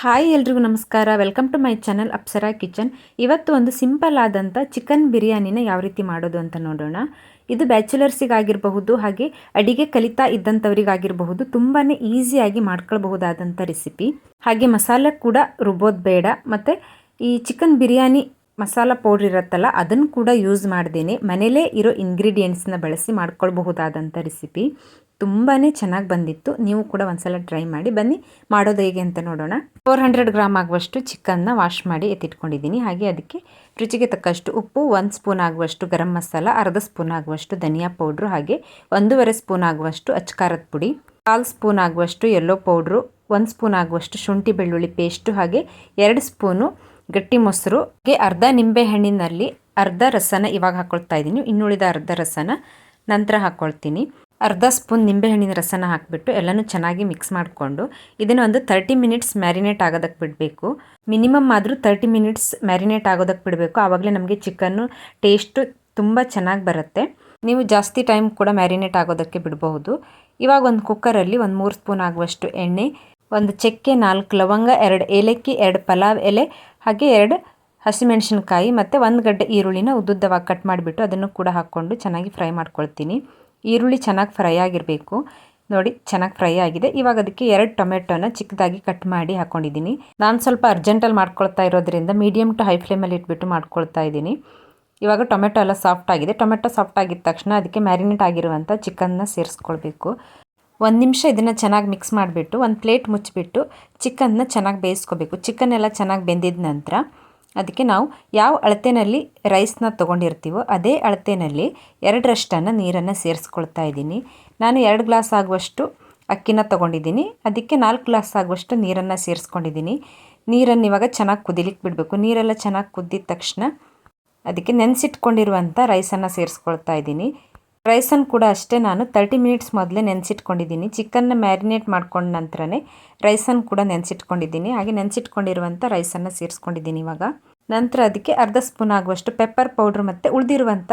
Hi ಎಲ್ರಿಗೂ ನಮಸ್ಕಾರ. Welcome to my channel Apsara kitchen ಇವತ್ತು ಒಂದು ಸಿಂಪಲ್ ಆದಂಥ ಚಿಕನ್ ಬಿರಿಯಾನಿನ ಯಾವ ರೀತಿ ಮಾಡೋದು ಅಂತ ನೋಡೋಣ. ಇದು ಬ್ಯಾಚುಲರ್ಸಿಗಾಗಿರಬಹುದು ಹಾಗೆ ಅಡಿಗೆ ಕಲಿತಾ ಇದ್ದಂಥವರಿಗಾಗಿರಬಹುದು ತುಂಬಾ ಈಸಿಯಾಗಿ ಮಾಡ್ಕೊಳ್ಬಹುದಾದಂಥ ರೆಸಿಪಿ ಹಾಗೆ ಮಸಾಲೆ ಕೂಡ ರುಬ್ಬೋದು ಬೇಡ. ಮತ್ತು ಈ ಚಿಕನ್ ಬಿರಿಯಾನಿ ಮಸಾಲ ಪೌಡ್ರ್ ಇರುತ್ತಲ್ಲ ಅದನ್ನು ಕೂಡ ಯೂಸ್ ಮಾಡ್ದೇನೆ. ಮನೇಲೇ ಇರೋ ಇಂಗ್ರೀಡಿಯೆಂಟ್ಸ್ನ ಬಳಸಿ ಮಾಡ್ಕೊಳ್ಬಹುದಾದಂಥ ರೆಸಿಪಿ ತುಂಬಾ ಚೆನ್ನಾಗಿ ಬಂದಿತ್ತು. ನೀವು ಕೂಡ ಒಂದ್ಸಲ ಟ್ರೈ ಮಾಡಿ ಬನ್ನಿ. ಮಾಡೋದು ಹೇಗೆ ಅಂತ ನೋಡೋಣ. ಫೋರ್ ಹಂಡ್ರೆಡ್ ಗ್ರಾಮ್ ಆಗುವಷ್ಟು ಚಿಕನ್ನ ವಾಶ್ ಮಾಡಿ ಎತ್ತಿಟ್ಕೊಂಡಿದ್ದೀನಿ. ಹಾಗೆ ಅದಕ್ಕೆ ರುಚಿಗೆ ತಕ್ಕಷ್ಟು ಉಪ್ಪು, ಒಂದು ಸ್ಪೂನ್ ಆಗುವಷ್ಟು ಗರಂ ಮಸಾಲ, ಅರ್ಧ ಸ್ಪೂನ್ ಆಗುವಷ್ಟು ಧನಿಯಾ ಪೌಡ್ರು, ಹಾಗೆ ಒಂದೂವರೆ ಸ್ಪೂನ್ ಆಗುವಷ್ಟು ಅಚ್ಕಾರದ ಪುಡಿ, ಕಾಲು ಸ್ಪೂನ್ ಆಗುವಷ್ಟು ಯೆಲ್ಲೋ ಪೌಡ್ರು, ಒಂದು ಸ್ಪೂನ್ ಆಗುವಷ್ಟು ಶುಂಠಿ ಬೆಳ್ಳುಳ್ಳಿ ಪೇಸ್ಟು ಹಾಗೆ ಎರಡು ಸ್ಪೂನು ಗಟ್ಟಿ ಮೊಸರು ಅರ್ಧ ನಿಂಬೆ ಹಣ್ಣಿನಲ್ಲಿ ಅರ್ಧ ರಸನ ಇವಾಗ ಹಾಕ್ಕೊಳ್ತಾ ಇದ್ದೀನಿ. ಇನ್ನುಳಿದ ಅರ್ಧ ರಸನ ನಂತರ ಹಾಕ್ಕೊಳ್ತೀನಿ ಅರ್ಧ ಸ್ಪೂನ್ ನಿಂಬೆಹಣ್ಣಿನ ರಸನ ಹಾಕಿಬಿಟ್ಟು ಎಲ್ಲನೂ ಚೆನ್ನಾಗಿ ಮಿಕ್ಸ್ ಮಾಡಿಕೊಂಡು ಇದನ್ನು ಒಂದು ತರ್ಟಿ ಮಿನಿಟ್ಸ್ ಮ್ಯಾರಿನೇಟ್ ಆಗೋದಕ್ಕೆ ಬಿಡಬೇಕು. ಮಿನಿಮಮ್ ಆದರೂ ತರ್ಟಿ ಮಿನಿಟ್ಸ್ ಮ್ಯಾರಿನೇಟ್ ಆಗೋದಕ್ಕೆ ಬಿಡಬೇಕು. ಆವಾಗಲೇ ನಮಗೆ ಚಿಕನ್ನು ಟೇಸ್ಟು ತುಂಬ ಚೆನ್ನಾಗಿ ಬರುತ್ತೆ. ನೀವು ಜಾಸ್ತಿ ಟೈಮ್ ಕೂಡ ಮ್ಯಾರಿನೇಟ್ ಆಗೋದಕ್ಕೆ ಬಿಡಬಹುದು. ಇವಾಗ ಒಂದು ಕುಕ್ಕರಲ್ಲಿ ಒಂದು ಮೂರು ಸ್ಪೂನ್ ಆಗುವಷ್ಟು ಎಣ್ಣೆ, ಒಂದು ಚಕ್ಕೆ ನಾಲ್ಕು ಲವಂಗ, ಎರಡು ಏಲಕ್ಕಿ, ಎರಡು ಪಲಾವ್ ಎಲೆ ಹಾಗೆ ಎರಡು ಹಸಿಮೆಣಸಿನ್ಕಾಯಿ ಮತ್ತು ಒಂದು ಗಡ್ಡೆ ಈರುಳ್ಳಿನ ಉದ್ದುದ್ದವಾಗಿ ಕಟ್ ಮಾಡಿಬಿಟ್ಟು ಅದನ್ನು ಕೂಡ ಹಾಕ್ಕೊಂಡು ಚೆನ್ನಾಗಿ ಫ್ರೈ ಮಾಡ್ಕೊಳ್ತೀನಿ. ಈರುಳ್ಳಿ ಚೆನ್ನಾಗಿ ಫ್ರೈ ಆಗಿರಬೇಕು. ನೋಡಿ, ಚೆನ್ನಾಗಿ ಫ್ರೈ ಆಗಿದೆ. ಇವಾಗ ಅದಕ್ಕೆ ಎರಡು ಟೊಮೆಟೊನ ಚಿಕ್ಕದಾಗಿ ಕಟ್ ಮಾಡಿ ಹಾಕ್ಕೊಂಡಿದ್ದೀನಿ ನಾನು ಸ್ವಲ್ಪ ಅರ್ಜೆಂಟಲ್ಲಿ ಮಾಡ್ಕೊಳ್ತಾ ಇರೋದ್ರಿಂದ ಮೀಡಿಯಮ್ ಟು ಹೈ ಫ್ಲೇಮಲ್ಲಿ ಇಟ್ಬಿಟ್ಟು ಮಾಡ್ಕೊಳ್ತಾ ಇದ್ದೀನಿ. ಇವಾಗ ಟೊಮೆಟೊ ಎಲ್ಲ ಸಾಫ್ಟ್ ಆಗಿದೆ. ಟೊಮೆಟೊ ಸಾಫ್ಟ್ ಆಗಿದ ತಕ್ಷಣ ಅದಕ್ಕೆ ಮ್ಯಾರಿನೇಟ್ ಆಗಿರುವಂಥ ಚಿಕನ್ನ ಸೇರಿಸ್ಕೊಳ್ಬೇಕು. ಒಂದು ನಿಮಿಷ ಇದನ್ನು ಚೆನ್ನಾಗಿ ಮಿಕ್ಸ್ ಮಾಡಿಬಿಟ್ಟು, ಒಂದು ಪ್ಲೇಟ್ ಮುಚ್ಚಿಬಿಟ್ಟು ಚಿಕನ್ನ ಚೆನ್ನಾಗಿ ಬೇಯಿಸ್ಕೋಬೇಕು. ಚಿಕನ್ ಎಲ್ಲ ಚೆನ್ನಾಗಿ ಬೆಂದಿದ ನಂತರ ಅದಕ್ಕೆ ನಾವು ಯಾವ ಅಳತೆಯಲ್ಲಿ ರೈಸ್ನ ತೊಗೊಂಡಿರ್ತೀವೋ ಅದೇ ಅಳತೆಯಲ್ಲಿ ಎರಡರಷ್ಟನ್ನು ನೀರನ್ನು ಸೇರಿಸ್ಕೊಳ್ತಾ ಇದ್ದೀನಿ. ನಾನು ಎರಡು ಗ್ಲಾಸ್ ಆಗುವಷ್ಟು ಅಕ್ಕಿನ ತೊಗೊಂಡಿದ್ದೀನಿ. ಅದಕ್ಕೆ ನಾಲ್ಕು ಗ್ಲಾಸ್ ಆಗುವಷ್ಟು ನೀರನ್ನು ಸೇರಿಸ್ಕೊಂಡಿದ್ದೀನಿ. ನೀರನ್ನು ಇವಾಗ ಚೆನ್ನಾಗಿ ಕುದಿಲಿಕ್ಕೆ ಬಿಡಬೇಕು. ನೀರೆಲ್ಲ ಚೆನ್ನಾಗಿ ಕುದ್ದಿದ ತಕ್ಷಣ ಅದಕ್ಕೆ ನೆನೆಸಿಟ್ಕೊಂಡಿರುವಂಥ ರೈಸನ್ನು ಸೇರಿಸ್ಕೊಳ್ತಾ ಇದ್ದೀನಿ. ರೈಸನ್ನು ಕೂಡ ಅಷ್ಟೇ ನಾನು ತರ್ಟಿ ಮಿನಿಟ್ಸ್ ಮೊದಲೇ ನೆನೆಸಿಟ್ಕೊಂಡಿದ್ದೀನಿ. ಚಿಕನ್ನ ಮ್ಯಾರಿನೇಟ್ ಮಾಡ್ಕೊಂಡ ನಂತರನೇ ರೈಸನ್ನು ಕೂಡ ನೆನೆಸಿಟ್ಕೊಂಡಿದ್ದೀನಿ. ಹಾಗೆ ನೆನೆಸಿಟ್ಕೊಂಡಿರುವಂಥ ರೈಸನ್ನು ಸೇರಿಸ್ಕೊಂಡಿದ್ದೀನಿ ಇವಾಗ. ನಂತರ ಅದಕ್ಕೆ ಅರ್ಧ ಸ್ಪೂನ್ ಆಗುವಷ್ಟು ಪೆಪ್ಪರ್ ಪೌಡ್ರ್ ಮತ್ತು ಉಳಿದಿರುವಂಥ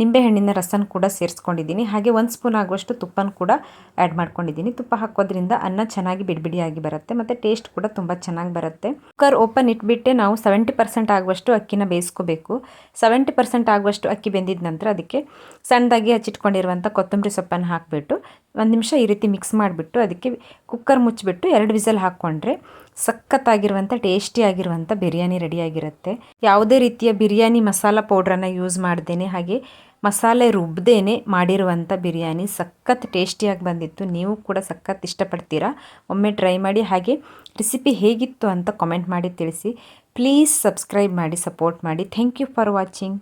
ನಿಂಬೆಹಣ್ಣಿನ ರಸನ ಕೂಡ ಸೇರಿಸ್ಕೊಂಡಿದ್ದೀನಿ. ಹಾಗೆ ಒಂದು ಸ್ಪೂನ್ ಆಗುವಷ್ಟು ತುಪ್ಪನ ಕೂಡ ಆ್ಯಡ್ ಮಾಡ್ಕೊಂಡಿದ್ದೀನಿ. ತುಪ್ಪ ಹಾಕೋದ್ರಿಂದ ಅನ್ನ ಚೆನ್ನಾಗಿ ಬಿಡಿಬಿಡಿಯಾಗಿ ಬರುತ್ತೆ ಮತ್ತು ಟೇಸ್ಟ್ ಕೂಡ ತುಂಬ ಚೆನ್ನಾಗಿ ಬರುತ್ತೆ. ಕುಕ್ಕರ್ ಓಪನ್ ಇಟ್ಬಿಟ್ಟೆ ನಾವು ಸೆವೆಂಟಿ ಪರ್ಸೆಂಟ್ ಆಗುವಷ್ಟು ಅಕ್ಕಿನ ಬೇಯಿಸ್ಕೋಬೇಕು. ಸೆವೆಂಟಿ ಪರ್ಸೆಂಟ್ ಆಗುವಷ್ಟು ಅಕ್ಕಿ ಬೆಂದಿದ ನಂತರ ಅದಕ್ಕೆ ಸಣ್ಣದಾಗಿ ಹಚ್ಚಿಟ್ಕೊಂಡಿರುವಂಥ ಕೊತ್ತಂಬರಿ ಸೊಪ್ಪನ್ನು ಹಾಕಿಬಿಟ್ಟು ಒಂದು ನಿಮಿಷ ಈ ರೀತಿ ಮಿಕ್ಸ್ ಮಾಡಿಬಿಟ್ಟು ಅದಕ್ಕೆ ಕುಕ್ಕರ್ ಮುಚ್ಚಿಬಿಟ್ಟು ಎರಡು ವಿಸಲ್ ಹಾಕ್ಕೊಂಡ್ರೆ ಸಖತ್ತಾಗಿರುವಂಥ ಟೇಸ್ಟಿಯಾಗಿರುವಂಥ ಬಿರಿಯಾನಿ ರೆಡಿಯಾಗಿರುತ್ತೆ ಯಾವುದೇ ರೀತಿಯ ಬಿರಿಯಾನಿ ಮಸಾಲ ಪೌಡ್ರನ್ನು ಯೂಸ್ ಮಾಡ್ದೇನೆ, ಹಾಗೆ ಮಸಾಲೆ ರುಬ್ಬದೇನೆ ಮಾಡಿರುವಂಥ ಬಿರಿಯಾನಿ ಸಖತ್ ಟೇಸ್ಟಿಯಾಗಿ ಬಂದಿತ್ತು. ನೀವು ಕೂಡ ಸಖತ್ ಇಷ್ಟಪಡ್ತೀರಾ? ಒಮ್ಮೆ ಟ್ರೈ ಮಾಡಿ, ಹಾಗೆ ರೆಸಿಪಿ ಹೇಗಿತ್ತು ಅಂತ ಕಾಮೆಂಟ್ ಮಾಡಿ ತಿಳಿಸಿ. ಪ್ಲೀಸ್ ಸಬ್ಸ್ಕ್ರೈಬ್ ಮಾಡಿ, ಸಪೋರ್ಟ್ ಮಾಡಿ. Thank you for watching.